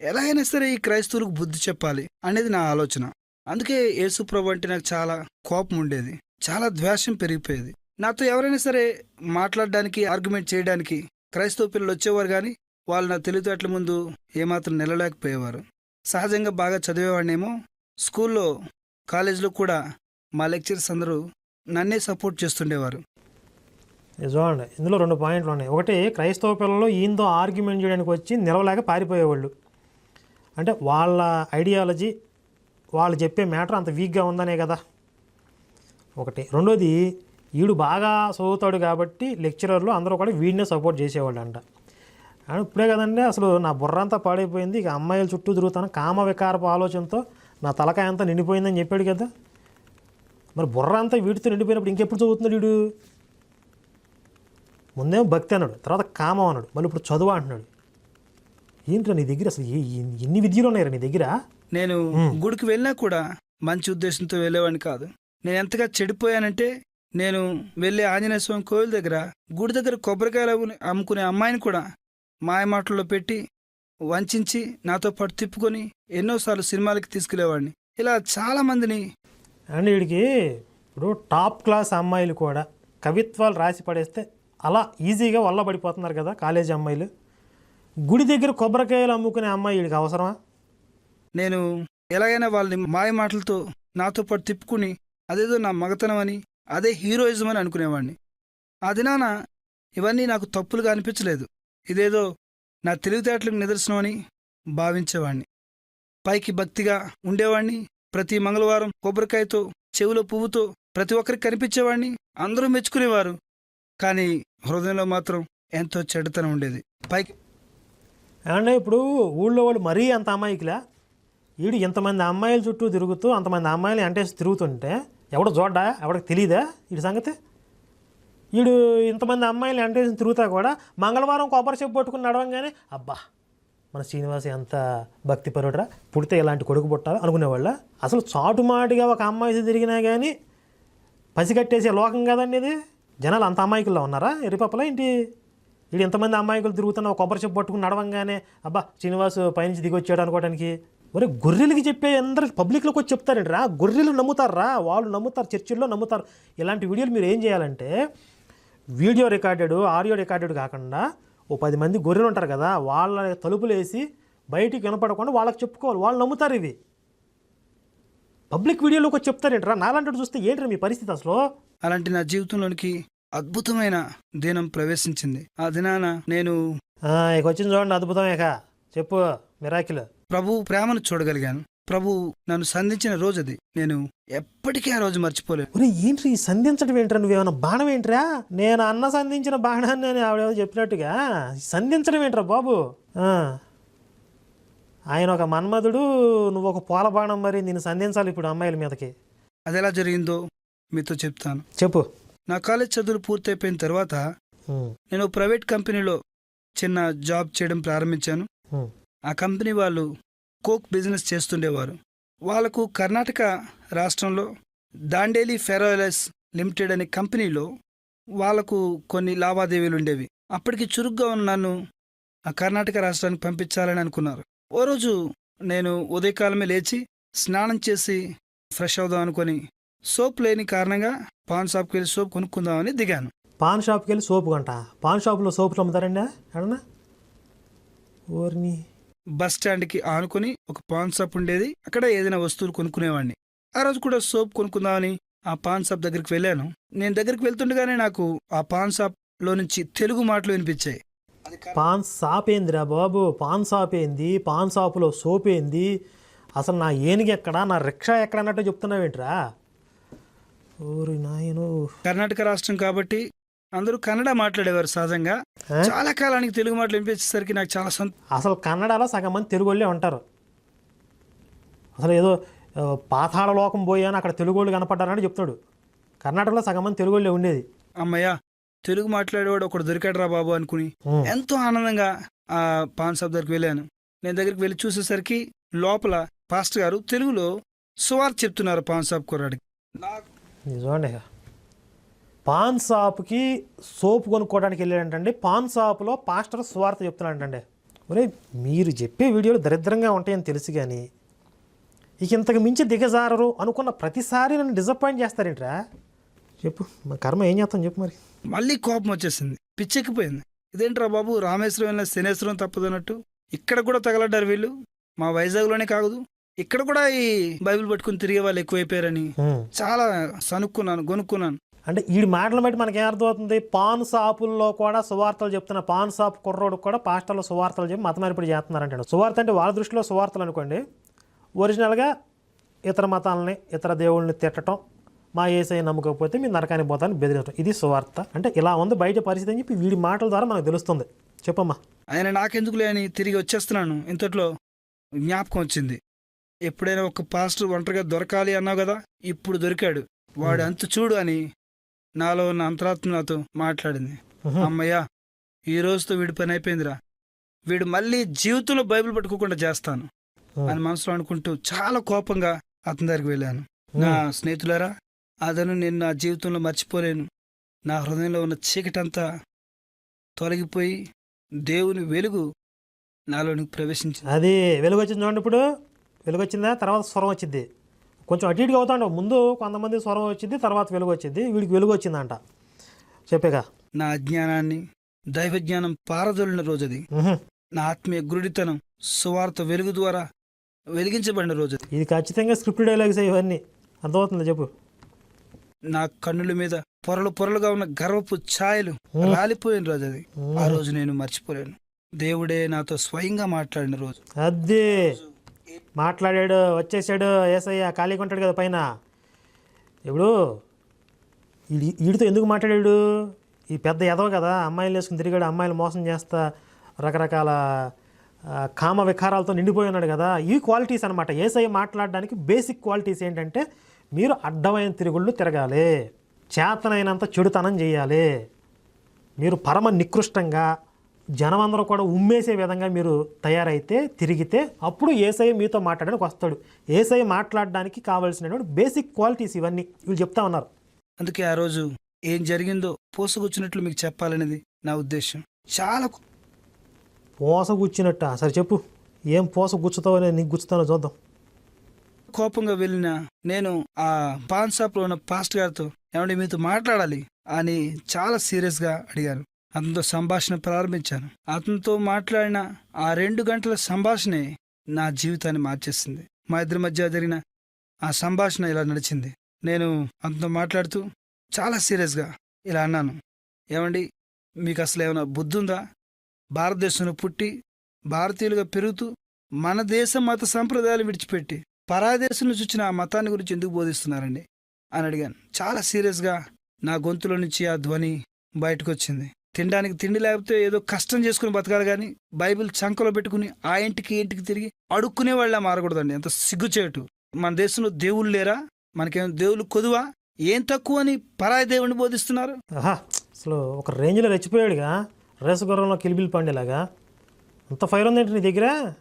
ఎలా అయినా సరే ఈ క్రైస్తవులకు బుద్ధి చెప్పాలి అనేది నా ఆలోచన. అందుకే యేసుప్రభు అంటే నాకు చాలా కోపం ఉండేది. చాలా ద్వేషం పెరిగిపోయేది. నాతో ఎవరైనా సరే మాట్లాడడానికి ఆర్గ్యుమెంట్ చేయడానికి క్రైస్తవ పిల్లలు వచ్చేవారు కానీ వాళ్ళు నా తెలివితేటల ముందు ఏమాత్రం నిలలేకపోయేవారు. సహజంగా బాగా చదివేవాడినేమో స్కూల్లో కాలేజీలో కూడా మా లెక్చర్స్ అందరూ నన్నే సపోర్ట్ చేస్తుండేవారు. నిజమండి. ఇందులో రెండు పాయింట్లు ఉన్నాయి ఒకటి క్రైస్తవ పిల్లలు ఈయనతో ఆర్గ్యుమెంట్ చేయడానికి వచ్చి నిలవలేక పారిపోయేవాళ్ళు. అంటే వాళ్ళ ఐడియాలజీ వాళ్ళు చెప్పే మ్యాటర్ అంత వీక్గా ఉందనే కదా. ఒకటి. రెండోది వీడు బాగా చదువుతాడు కాబట్టి లెక్చరర్లు అందరూ కూడా వీడినే సపోర్ట్ చేసేవాళ్ళు అంట అండ్ ఇప్పుడే కదండి అసలు నా బుర్ర అంతా పాడైపోయింది. ఇక అమ్మాయిల చుట్టూ తిరుగుతాను. కామ వికారపు ఆలోచనతో నా తలకాయ అంతా నిండిపోయిందని చెప్పాడు కదా. మరి బుర్ర అంతా వీటితో నిండిపోయినప్పుడు ఇంకెప్పుడు చదువుతున్నాడు వీడు? ముందేమో భక్తి అన్నాడు తర్వాత కామం అన్నాడు. మళ్ళీ ఇప్పుడు చదువు అంటున్నాడు. ఏంట్రా నీ దగ్గర అసలు ఎన్ని- విద్యలు ఉన్నాయరా నీ దగ్గర? నేను గుడికి వెళ్ళినా కూడా మంచి ఉద్దేశంతో వెళ్ళేవాడిని కాదు. నేను ఎంతగా చెడిపోయానంటే నేను వెళ్ళే ఆంజనేయ స్వామి కోవిల దగ్గర గుడి దగ్గర కొబ్బరికాయలు అమ్ముకునే- అమ్మాయిని కూడా మాయ మాటల్లో పెట్టి వంచించి నాతో పాటు తిప్పుకొని ఎన్నోసార్లు సినిమాలకి తీసుకెళ్ళేవాడిని. ఇలా చాలా మందిని అండ్ వీడికి ఇప్పుడు టాప్ క్లాస్ అమ్మాయిలు కూడా కవిత్వాలు రాసి పడేస్తే అలా ఈజీగా వల్ల పడిపోతున్నారు కదా కాలేజీ అమ్మాయిలు. గుడి దగ్గర కొబ్బరికాయలు అమ్ముకునే అమ్మాయి వీడికి అవసరమా? నేను ఎలాగైనా వాళ్ళని మాయ మాటలతో నాతో పాటు తిప్పుకుని అదేదో నా మగతనం అని అదే హీరోయిజం అని అనుకునేవాడిని ఆ దినాన ఇవన్నీ నాకు తప్పులుగా అనిపించలేదు. ఇదేదో నా తెలివితేటలకు నిదర్శనం అని భావించేవాణ్ణి. పైకి భక్తిగా ఉండేవాడిని ప్రతి మంగళవారం కొబ్బరికాయతో చెవిలో పువ్వుతో ప్రతి ఒక్కరికి కనిపించేవాడిని అందరూ మెచ్చుకునేవారు. కానీ హృదయంలో మాత్రం ఎంతో చెడుతనం ఉండేది. పైకి ఏమంటే ఇప్పుడు ఊళ్ళో వాళ్ళు మరీ అంత అమ్మాయికిలా వీడు ఇంతమంది అమ్మాయిల చుట్టూ తిరుగుతూ అంతమంది అమ్మాయిలు ఎంటేసి తిరుగుతుంటే ఎవడు చూడ్డా? ఎవడికి తెలియదా వీడి సంగతి? వీడు ఇంతమంది అమ్మాయిలు ఎంటేసి తిరుగుతా కూడా మంగళవారం కొబ్బరి చెప్పు పట్టుకుని నడవంగానే అబ్బా మన శ్రీనివాస్ ఎంత భక్తి పరుడరా పుడితే ఇలాంటి కొడుకు పుట్టాలి అనుకునేవాళ్ళ? అసలు చాటుమాటిగా ఒక అమ్మాయి తిరిగినా కానీ పసిగట్టేసే లోకం కదండి ఇది. జనాలు అంత అమాయకుల్లో ఉన్నారా? ఎరిపప్పలా ఏంటి? వీడు ఇంతమంది అమ్మాయికులు తిరుగుతున్న ఒక కొబ్బరి చెప్పు పట్టుకుని నడవంగానే అబ్బా శ్రీనివాస్ పైనుంచి దిగి వచ్చాడు అనుకోవడానికి మరి గొర్రెలకి చెప్పే అందరు పబ్లిక్లోకి వచ్చి చెప్తారండి రా గొర్రెలు నమ్ముతారా వాళ్ళు నమ్ముతారు చర్చిల్లో నమ్ముతారు. ఇలాంటి వీడియోలు మీరు ఏం చేయాలంటే వీడియో రికార్డెడ్ ఆడియో రికార్డెడ్ కాకుండా ఓ పది మంది గొర్రెలు ఉంటారు కదా వాళ్ళ తలుపులు వేసి బయటికి వినపడకుండా వాళ్ళకి చెప్పుకోవాలి వాళ్ళు నమ్ముతారు ఇవి. పబ్లిక్ వీడియోలోకి వచ్చి చెప్తారేంట్రా? నాలాంటి చూస్తే ఏంట్రా మీ పరిస్థితి అసలు? అలాంటి నా జీవితంలోనికి అద్భుతమైన దినం ప్రవేశించింది. ఆ దినాన నేను ఇక వచ్చింది చూడండి అద్భుతం ఇక. చెప్పు మిరాకిల్. ప్రభు ప్రేమను చూడగలిగాను. ప్రభు నన్ను సంధించిన రోజు అది. నేను ఎప్పటికీ ఆ రోజు ఏంట్రా? ఈ సంధించడం ఏంట్రా? నువ్వేమన్నా బాణం ఏంట్రా? నేను అన్న సంధించిన బాణాన్ని అని ఆవిడ చెప్పినట్టుగా. సంధించడం ఏంట్రా బాబు. ఆయన ఒక మన్మధుడు నువ్వు ఒక పూల బాణం మరి నేను సంధించాలి ఇప్పుడు అమ్మాయిల మీదకి. అది ఎలా జరిగిందో మీతో చెప్తాను. చెప్పు. నా కాలేజ్ చదువులు పూర్తయిపోయిన తర్వాత నేను ప్రైవేట్ కంపెనీలో చిన్న జాబ్ చేయడం ప్రారంభించాను. ఆ కంపెనీ వాళ్ళు కోక్ బిజినెస్ చేస్తుండేవారు. వాళ్ళకు కర్ణాటక రాష్ట్రంలో దాండేలి ఫెరోలెస్ లిమిటెడ్ అనే కంపెనీలో వాళ్ళకు కొన్ని లావాదేవీలు ఉండేవి. అప్పటికి చురుగ్గా ఉన్న నన్ను ఆ కర్ణాటక రాష్ట్రానికి పంపించాలని అనుకున్నారు. ఓ రోజు నేను ఉదయకాలమే లేచి స్నానం చేసి ఫ్రెష్ అవుదాం అనుకొని సోప్ లేని కారణంగా పాన్ షాప్కి వెళ్ళి సోప్ కొనుక్కుందామని దిగాను. పాన్ షాప్కి వెళ్ళి సోపు కొంట? పాన్ షాప్లో సోపులు అమ్ముతారండి ఓర్ని. బస్ స్టాండ్కి ఆనుకొని ఒక పాన్ షాప్ ఉండేది అక్కడ ఏదైనా వస్తువులు కొనుక్కునేవాడిని ఆ రోజు కూడా సోప్ కొనుక్కుందామని ఆ పాన్ షాప్ దగ్గరికి వెళ్ళాను. నేను దగ్గరికి వెళ్తుండగానే నాకు ఆ పాన్ షాప్లో నుంచి తెలుగు మాటలు వినిపించాయి. పాన్ షాప్ ఏందిరా బాబు? పాన్ షాప్ ఏంది? పాన్ షాపులో సోప్ ఏంది? అసలు నా ఏనుగు ఎక్కడా? నా రిక్షా ఎక్కడ అన్నట్టు చెప్తున్నావేంట్రా? ఓరి నాయను. కర్ణాటక రాష్ట్రం కాబట్టి అందరూ కన్నడ మాట్లాడేవారు సహజంగా? చాలా కాలానికి తెలుగు మాటలు వినిపించేసరికి నాకు చాలా అసలు కన్నడలో సగం మంది తెలుగు వాళ్ళే ఉంటారు. అసలు ఏదో పాతాళ లోకం పోయాను అక్కడ తెలుగు వాళ్ళు కనపడ్డారని చెప్తాడు. కర్ణాటకలో సగం మంది తెలుగు వాళ్ళే ఉండేది. అమ్మయ్య తెలుగు మాట్లాడేవాడు ఒకడు దొరికాడురా బాబు అనుకుని. ఎంతో ఆనందంగా ఆ పాన్ షాప్ దగ్గరికి వెళ్ళాను. నేను దగ్గరికి వెళ్ళి చూసేసరికి లోపల పాస్టర్ గారు తెలుగులో సువార్త చెప్తున్నారు పాన్ షాప్ కుర్రాడికి. నాకు చూడండి పాన్ షాప్కి సోప్ కొనుక్కోవడానికి వెళ్ళాడంటండి. పాన్ షాప్లో పాస్టర్ స్వార్థ చెప్తున్నాడంటండి. ఒరే మీరు చెప్పే వీడియోలు దరిద్రంగా ఉంటాయని తెలుసు కానీ ఇక ఇంతకు మించి దిగజారరు అనుకున్న ప్రతిసారి నన్ను డిసప్పాయింట్ చేస్తారేంట్రా? చెప్పు మా కర్మ ఏం చేస్తాం చెప్పు మరి. మళ్ళీ కోపం వచ్చేసింది. పిచ్చెక్కిపోయింది. ఇదేంట్రా బాబు రామేశ్వరం వెళ్ళిన శనేశ్వరం తప్పదన్నట్టు? ఇక్కడ కూడా తగలడ్డారు వీళ్ళు? మా వైజాగ్లోనే కాదు ఇక్కడ కూడా ఈ బైబిల్ పట్టుకుని తిరిగే వాళ్ళు ఎక్కువైపోయారని. చాలా సనుక్కున్నాను గొనుక్కున్నాను. అంటే ఈ మాటలు బట్టి మనకి ఏమర్థమవుతుంది పాన్ షాపుల్లో కూడా సువార్తలు చెప్తున్న పాన్ షాప్ కుర్రోడు కూడా పాస్టర్లు సువార్తలు చెప్పి మత మార్పిడి చేస్తున్నారంటే సువార్త అంటే వాళ్ళ దృష్టిలో సువార్తలు అనుకోండి. ఒరిజినల్గా ఇతర మతాలని ఇతర దేవుళ్ళని తిట్టడం మా ఏసై నమ్మకపోతే మీ నరకానికి పోతాన్ని బెదిరించడం ఇది సువార్త. అంటే ఇలా ఉంది బయట పరిస్థితి అని చెప్పి వీడి మాటల ద్వారా మనకు తెలుస్తుంది. చెప్పమ్మా. ఆయన నాకెందుకులే అని తిరిగి వచ్చేస్తున్నాను. ఇంతట్లో జ్ఞాపకం వచ్చింది. ఎప్పుడైనా ఒక పాస్టర్ ఒంటరిగా దొరకాలి అన్నావు కదా? ఇప్పుడు దొరికాడు. వాడు అంత చూడు అని నాలో ఉన్న అంతరాత్మ నాతో మాట్లాడింది. అమ్మయ్యా ఈ రోజుతో వీడి పని అయిపోయిందిరా. వీడు మళ్ళీ జీవితంలో బైబిల్ పట్టుకోకుండా చేస్తాను. అని మనసులో అనుకుంటూ చాలా కోపంగా అతని దగ్గరికి వెళ్ళాను. నా స్నేహితులారా అతను నేను నా జీవితంలో మర్చిపోలేను. నా హృదయంలో ఉన్న చీకటంతా తొలగిపోయి దేవుని వెలుగు నాలోనికి ప్రవేశించింది. అది వెలుగు వచ్చింది చూడండి ఇప్పుడు. వెలుగు వచ్చిందా తర్వాత స్వరం వచ్చింది. కొంచెం అటు ఇటుగా అవుతాడు ముందు కొంతమంది స్వరం వచ్చింది తర్వాత వెలుగు వచ్చింది వీడికి వెలుగు వచ్చిందంట చెప్పేగా. నా అజ్ఞానాన్ని దైవజ్ఞానం పారదొలిన రోజది. నా ఆత్మీయ గురుడితనం సువార్త వెలుగు ద్వారా వెలిగించబడిన రోజది. ఇది ఖచ్చితంగా స్క్రిప్ట్ డైలాగ్స్ ఇవన్నీ. అర్థమవుతుంది చెప్పు. నా కన్నుల మీద పొరలు పొరలుగా ఉన్న గర్వపు ఛాయలు రాలిపోయిన రోజు అది ఆ రోజు నేను మర్చిపోలేను. దేవుడే నాతో స్వయంగా మాట్లాడిన రోజు. అదే. మాట్లాడాడు వచ్చేసాడు ఏసయ్య ఖాళీగా ఉంటాడు కదా పైన. ఇప్పుడు ఈడి వీడితో ఎందుకు మాట్లాడాడు? ఈ పెద్ద ఎదవ కదా అమ్మాయిలు వేసుకుని తిరిగాడు అమ్మాయిలు మోసం చేస్తా రకరకాల కామ వికారాలతో నిండిపోయి ఉన్నాడు కదా. ఈ క్వాలిటీస్ అనమాట ఏసఐ మాట్లాడడానికి బేసిక్ క్వాలిటీస్ ఏంటంటే మీరు అడ్డమైన తిరుగుళ్ళు తిరగాలి. చేతనైనంత చెడుతనం చేయాలి. మీరు పరమ నికృష్టంగా జనమందరూ కూడా ఉమ్మేసే విధంగా మీరు తయారైతే తిరిగితే అప్పుడు ఏసఐ మీతో మాట్లాడడానికి వస్తాడు. ఏసఐ మాట్లాడడానికి కావాల్సినటువంటి బేసిక్ క్వాలిటీస్ ఇవన్నీ వీళ్ళు చెప్తా ఉన్నారు. అందుకే ఆ రోజు ఏం జరిగిందో పోసుకొచ్చినట్లు మీకు చెప్పాలనేది నా ఉద్దేశం చాలా పోస గుచ్చినట్ట సరే చెప్పు. ఏం పోస గుచ్చుతావో నేను నీకు గుచ్చుతానో చూద్దాం. కోపంగా వెళ్ళిన నేను ఆ పాన్ షాప్లో ఉన్న పాస్ట్ గారితో ఏమంటే మీతో మాట్లాడాలి? అని చాలా సీరియస్గా అడిగాను అతనితో సంభాషణ ప్రారంభించాను. అతనితో మాట్లాడిన ఆ రెండు గంటల సంభాషణే నా జీవితాన్ని మార్చేసింది. మా ఇద్దరి మధ్య జరిగిన ఆ సంభాషణ ఇలా నడిచింది. నేను అతనితో మాట్లాడుతూ చాలా సీరియస్గా ఇలా అన్నాను. ఏమండి మీకు అసలు ఏమైనా బుద్ధి ఉందా భారతదేశంలో పుట్టి భారతీయులుగా పెరుగుతూ మన దేశ మత సంప్రదాయాలు విడిచిపెట్టి పరాయి దేశం నుంచి వచ్చిన ఆ మతాన్ని గురించి ఎందుకు బోధిస్తున్నారండి? అని అడిగాను. చాలా సీరియస్గా నా గొంతులో నుంచి ఆ ధ్వని బయటకు వచ్చింది తినడానికి తిండి లేకపోతే ఏదో కష్టం చేసుకుని బతకాలి కానీ బైబిల్ చంకలో పెట్టుకుని ఆ ఇంటికి ఇంటికి తిరిగి అడుక్కునే వాళ్ళ మారకూడదండి. ఎంత సిగ్గుచేటు. మన దేశంలో దేవుళ్ళు లేరా? మనకేం దేవుళ్ళు కొదువా? ఏం తక్కువ అని పరాయి దేవుడిని బోధిస్తున్నారు? అసలు ఒక రేంజ్లో రెచ్చిపోయాడుగా. రేసు గుర్రంలో కిలిబిల్ పండేలాగా. అంత ఫైర్ ఉందేంటి నీ దగ్గర.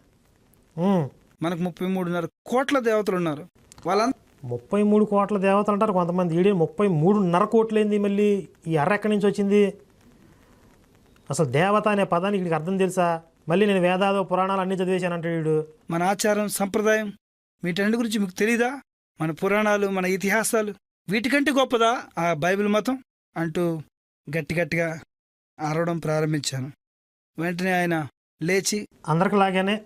మనకు ముప్పై మూడున్నర కోట్ల దేవతలు ఉన్నారు. వాళ్ళంతా ముప్పై మూడు కోట్ల దేవతలు అంటారు కొంతమంది. ఈడే ముప్పై మూడున్నర కోట్లేంది మళ్ళీ ఈ అర్ర ఎక్కడి నుంచి వచ్చింది? అసలు దేవత అనే పదానికి వీడికి అర్థం తెలుసా? మళ్ళీ నేను వేదాలు పురాణాలు అన్నీ చదివేశానంటే వీడు. మన ఆచారం సంప్రదాయం వీటన్నిటి గురించి మీకు తెలీదా? మన పురాణాలు మన ఇతిహాసాలు వీటికంటే గొప్పదా ఆ బైబిల్ మతం? అంటూ గట్టి గట్టిగా అరవడం ప్రారంభించాను. వెంటనే ఆయన లేచి అందరికి లాగానే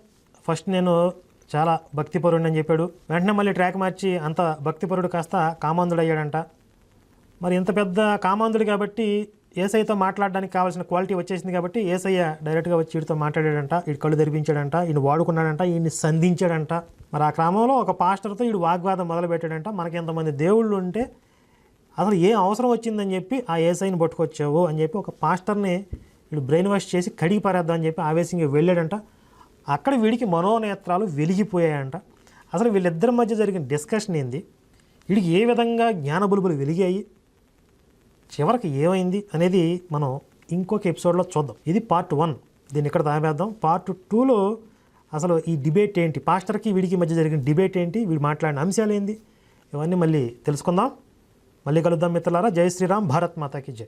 ఫస్ట్ నేను చాలా భక్తిపరుడు అని చెప్పాడు. వెంటనే మళ్ళీ ట్రాక్ మార్చి అంత భక్తిపరుడు కాస్త కామాంధుడు అయ్యాడంట మరి ఇంత పెద్ద కామాంధుడు కాబట్టి ఏసైతో మాట్లాడడానికి కావాల్సిన క్వాలిటీ వచ్చేసింది కాబట్టి ఏసయ్య డైరెక్ట్గా వచ్చి వీడితో మాట్లాడాడంట వీడి కళ్ళు తెరిపించాడంట ఈయన వాడుకున్నాడంట ఈయన్ని సంధించాడంట. మరి ఆ క్రమంలో ఒక పాస్టర్తో వీడు వాగ్వాదం మొదలుపెట్టాడంట మనకి ఎంతమంది దేవుళ్ళు ఉంటే అసలు ఏం అవసరం వచ్చిందని చెప్పి ఆ ఏసైని పట్టుకొచ్చావు? అని చెప్పి ఒక పాస్టర్ని వీడు బ్రెయిన్ వాష్ చేసి కడిగి పారేద్దామని చెప్పి ఆవేశంగా వెళ్ళాడంట. అక్కడ వీడికి మనోనేత్రాలు వెలిగిపోయాయంట. అసలు వీళ్ళిద్దరి మధ్య జరిగిన డిస్కషన్ ఏంది? వీడికి ఏ విధంగా జ్ఞానబులుబులు వెలిగాయి? చివరికి ఏమైంది అనేది మనం ఇంకొక ఎపిసోడ్లో చూద్దాం. ఇది పార్ట్ వన్. దీన్ని ఇక్కడ తాగేద్దాం పార్ట్ టూలో అసలు ఈ డిబేట్ ఏంటి? పాస్టర్కి వీడికి మధ్య జరిగిన డిబేట్ ఏంటి? వీడు మాట్లాడిన అంశాలు ఏంది? ఇవన్నీ మళ్ళీ తెలుసుకుందాం. మళ్ళీ కలుద్దాం మిత్రులారా. జై శ్రీరామ్. భారత్ మాతాకి జై.